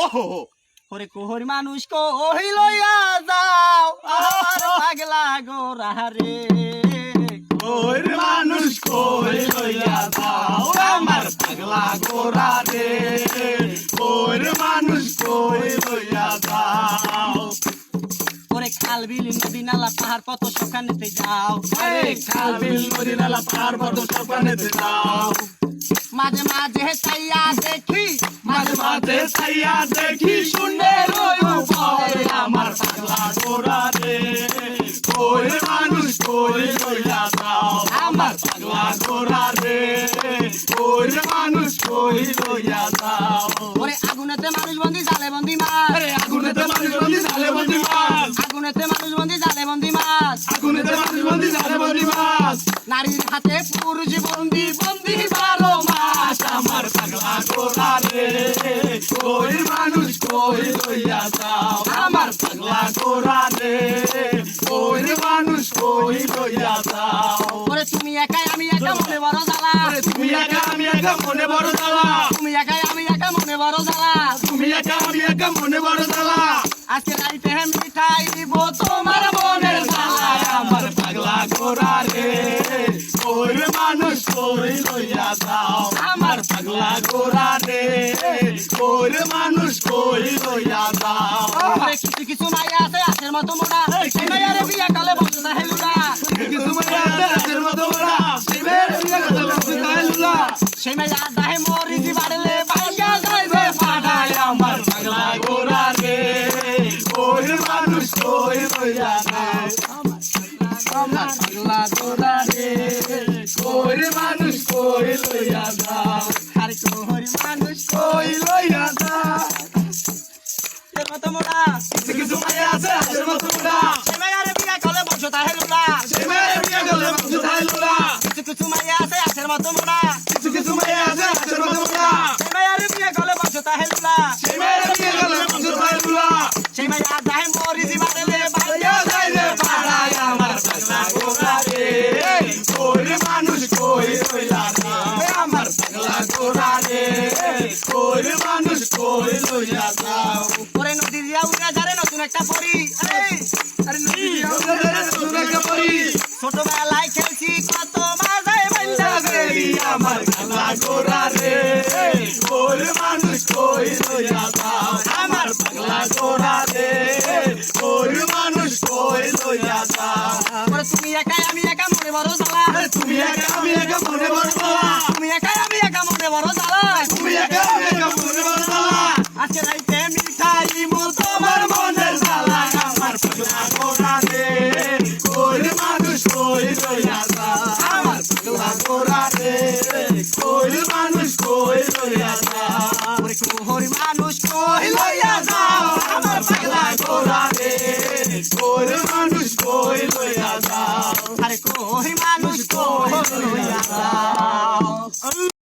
ওহো। ওরে কোহর মানুষ কহি লইয়া যাও আমার পাগলা গোরা রে। ওর মানুষ কই লইয়া যাও আমার পাগলা গোরা রে। ওর মানুষ কই লইয়া যাও। ওরে খাল বিল নদী নালা পাহাড় কত সখানেতে যাও। খাল বিল নদী নালা পাহাড় পর্বত সবখানেতে যাও। মাঝে মাঝে ছাইয়া দেখি শুনে রইব পরে আমার পাগলা গোরা রে ওর মানুষ কই লইয়া যাও আমার পাগলা গোরা রে ওর মানুষ কই লইয়া যাও। ওরে আগুনেতে মানুষ বন্দি জালে বন্দি মাছ। আরে আগুনেতে মানুষ বন্দি জালে বন্দি মাছ। আগুনেতে মানুষ বন্দি জালে বন্দি মাছ। আগুনেতে মানুষ বন্দি জালে বন্দি মাছ। নারীর হাতে পুরুষ বন্দি বন্দি গোরা রে ওই মানুষ কই লইয়া যাও? আমার পাগলা গোরা রে ওই মানুষ কই লইয়া যাও? ওরে তুমি একাই আমি একা মনে বড় জ্বালা। তুমি একা আমি একা মনে বড় জ্বালা। তুমি একাই আমি একা মনে বড় জ্বালা। তুমি একা আমি একা মনে বড় জ্বালা। আজকে রাইতে মিঠাই দিব তোমার মনের জ্বালা। আমার পাগলা গোরা রে ওই মানুষ কই লইয়া যাও? কিছু মাইয়া আছে আজের মতো মোড়া সেই মাইয়ারে বিয়া কালে বসে না হেলুনা কিছু মাইয়া আছে রাতের মতো ওরা, শিবের বিয়ে কথা বলছে তাই লুলা। সেই মাইয়া দাহে মরিজি বাড়লে বাইয়া যাইবে পাঠায় আমার পাগলা গোরা রে ওই মানুষ কই লইয়া যাও আমার পাগলা গোরা রে ওই মানুষ কই লইয়া যাও আর কোহরি মানুষ। কই লইয়া যাও মতো মোড়া কিছু কিছু মাইয়া আছে রাতের মতো ওরা, সেই মাইয়ারে বিয়া কালে বসে তা হেলুনা শিবের বিয়ে কথা বলছে তাই লুলা। সেই মাইয়া দাহে মরিজি বাড়লে বাইয়া পাইয়া যাইবে পাড়ায় আমার পাগলা গোরা রে। ওই মানুষ কই লইয়া যাও আমার পাগলা গোরা রে। ওই মানুষ কই লইয়া যাও ওরে নদী দিয়া উড়ে যারে নতুন একটা পরি। আরে নদী দিয়া উড়ে ওদের নতুন একটা পরি, ছোটবেলায় খেলছি পাগলা রে ওই মানুষ কই লইয়া যাও আমার পাগলা গোরা রে ওই মানুষ কই লইয়া তুমি একাই আমি একা মনে বড় আরে তুমি একা আমি একা মনে বড় জ্বালা। তুমি একাই আমি একা মনে বড় জ্বালা। তুমি একা আমি একা মনে বড় জ্বালা। আজকে রাইতে মিঠাই মু তোমার মনের জ্বালা আমার পাগলা গোরা রে ওই মানুষ কই লইয়া যাও আমার পাগলা গোরা রে ওই মানুষ কই লইয়া যাও ওরে কোহরি মানুষ কই লইয়া যাও আমার পাগলা গোরা রে ওই মানুষ কই লইয়া যাও আরে লইয়া